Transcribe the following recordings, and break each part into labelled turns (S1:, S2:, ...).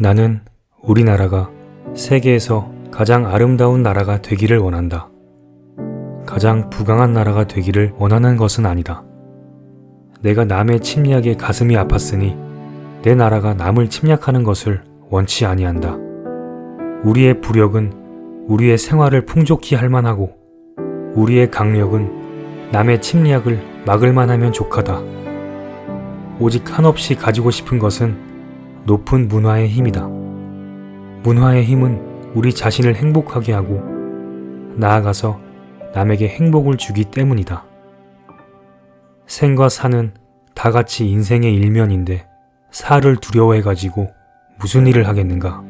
S1: 나는 우리나라가 세계에서 가장 아름다운 나라가 되기를 원한다. 가장 부강한 나라가 되기를 원하는 것은 아니다. 내가 남의 침략에 가슴이 아팠으니 내 나라가 남을 침략하는 것을 원치 아니한다. 우리의 부력은 우리의 생활을 풍족히 할 만하고 우리의 강력은 남의 침략을 막을 만하면 족하다. 오직 한없이 가지고 싶은 것은 높은 문화의 힘이다. 문화의 힘은 우리 자신을 행복하게 하고 나아가서 남에게 행복을 주기 때문이다. 생과 사는 다 같이 인생의 일면인데 사를 두려워해가지고 무슨 일을 하겠는가?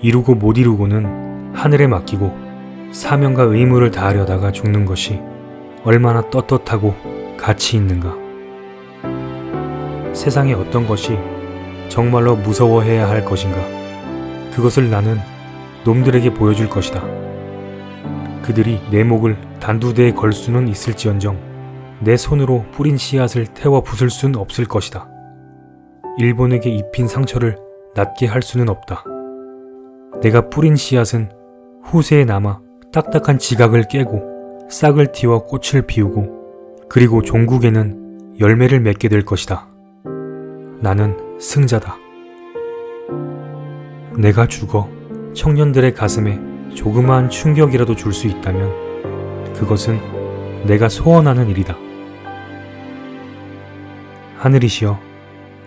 S1: 이루고 못 이루고는 하늘에 맡기고 사명과 의무를 다하려다가 죽는 것이 얼마나 떳떳하고 가치 있는가? 세상에 어떤 것이 정말로 무서워해야 할 것인가? 그것을 나는 놈들에게 보여줄 것이다. 그들이 내 목을 단두대에 걸 수는 있을지언정 내 손으로 뿌린 씨앗을 태워 부술 순 없을 것이다. 일본에게 입힌 상처를 낫게 할 수는 없다. 내가 뿌린 씨앗은 후세에 남아 딱딱한 지각을 깨고 싹을 틔워 꽃을 피우고 그리고 종국에는 열매를 맺게 될 것이다. 나는 승자다. 내가 죽어 청년들의 가슴에 조그마한 충격이라도 줄 수 있다면 그것은 내가 소원하는 일이다. 하늘이시여,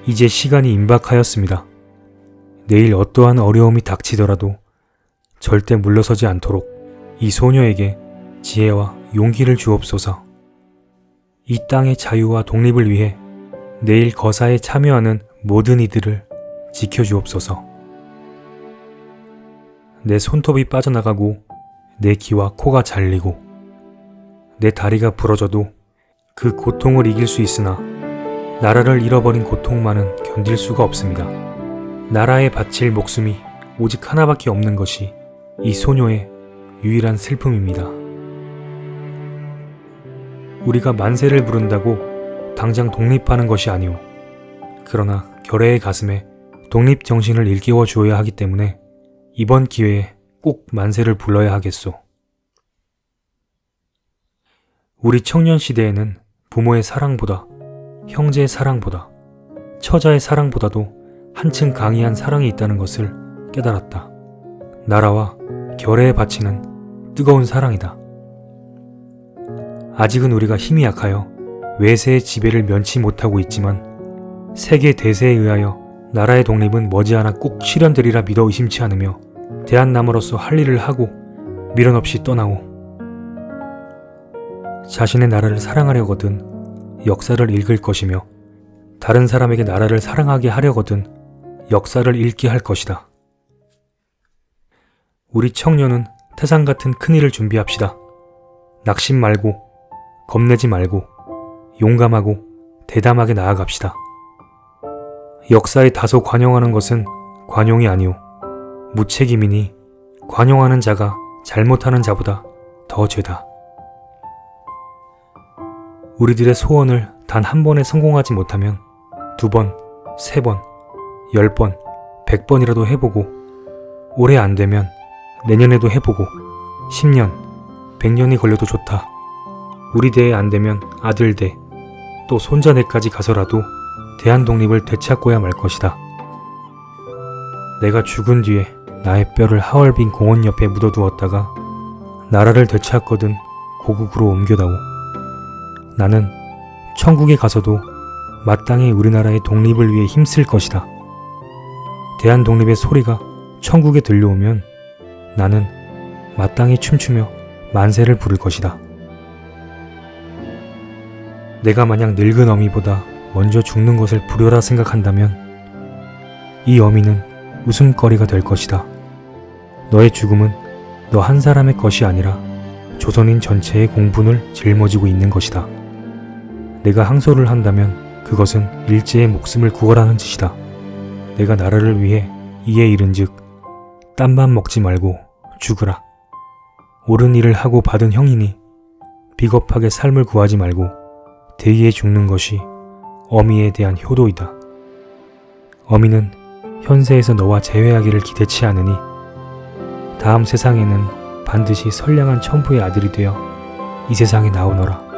S1: 이제 시간이 임박하였습니다. 내일 어떠한 어려움이 닥치더라도 절대 물러서지 않도록 이 소녀에게 지혜와 용기를 주옵소서. 이 땅의 자유와 독립을 위해 내일 거사에 참여하는 모든 이들을 지켜주옵소서. 내 손톱이 빠져나가고 내 귀와 코가 잘리고 내 다리가 부러져도 그 고통을 이길 수 있으나 나라를 잃어버린 고통만은 견딜 수가 없습니다. 나라에 바칠 목숨이 오직 하나밖에 없는 것이 이 소녀의 유일한 슬픔입니다. 우리가 만세를 부른다고 당장 독립하는 것이 아니오. 그러나 결의의 가슴에 독립 정신을 일깨워 주어야 하기 때문에 이번 기회에 꼭 만세를 불러야 하겠소. 우리 청년 시대에는 부모의 사랑보다 형제의 사랑보다 처자의 사랑보다도 한층 강의한 사랑이 있다는 것을 깨달았다. 나라와 결의에 바치는 뜨거운 사랑이다. 아직은 우리가 힘이 약하여 외세의 지배를 면치 못하고 있지만 세계 대세에 의하여 나라의 독립은 머지않아 꼭 실현되리라 믿어 의심치 않으며 대한남으로서 할 일을 하고 미련 없이 떠나오. 자신의 나라를 사랑하려거든 역사를 읽을 것이며 다른 사람에게 나라를 사랑하게 하려거든 역사를 읽게 할 것이다. 우리 청년은 태산 같은 큰일을 준비합시다. 낙심 말고, 겁내지 말고, 용감하고, 대담하게 나아갑시다. 역사에 다소 관용하는 것은 관용이 아니오. 무책임이니 관용하는 자가 잘못하는 자보다 더 죄다. 우리들의 소원을 단 한 번에 성공하지 못하면 두 번, 세 번, 열 번, 백 번이라도 해보고 올해 안 되면 내년에도 해보고 10년, 100년이 걸려도 좋다. 우리 대에 안 되면 아들 대, 또 손자 대까지 가서라도 대한 독립을 되찾고야 말 것이다. 내가 죽은 뒤에 나의 뼈를 하얼빈 공원 옆에 묻어두었다가 나라를 되찾거든 고국으로 옮겨다오. 나는 천국에 가서도 마땅히 우리나라의 독립을 위해 힘쓸 것이다. 대한 독립의 소리가 천국에 들려오면 나는 마땅히 춤추며 만세를 부를 것이다. 내가 만약 늙은 어미보다 먼저 죽는 것을 불효라 생각한다면 이 어미는 웃음거리가 될 것이다. 너의 죽음은 너 한 사람의 것이 아니라 조선인 전체의 공분을 짊어지고 있는 것이다. 내가 항소를 한다면 그것은 일제의 목숨을 구걸하는 짓이다. 내가 나라를 위해 이에 이른즉 땀만 먹지 말고 죽으라. 옳은 일을 하고 받은 형이니 비겁하게 삶을 구하지 말고 대의에 죽는 것이 어미에 대한 효도이다. 어미는 현세에서 너와 재회하기를 기대치 않으니 다음 세상에는 반드시 선량한 천부의 아들이 되어 이 세상에 나오너라.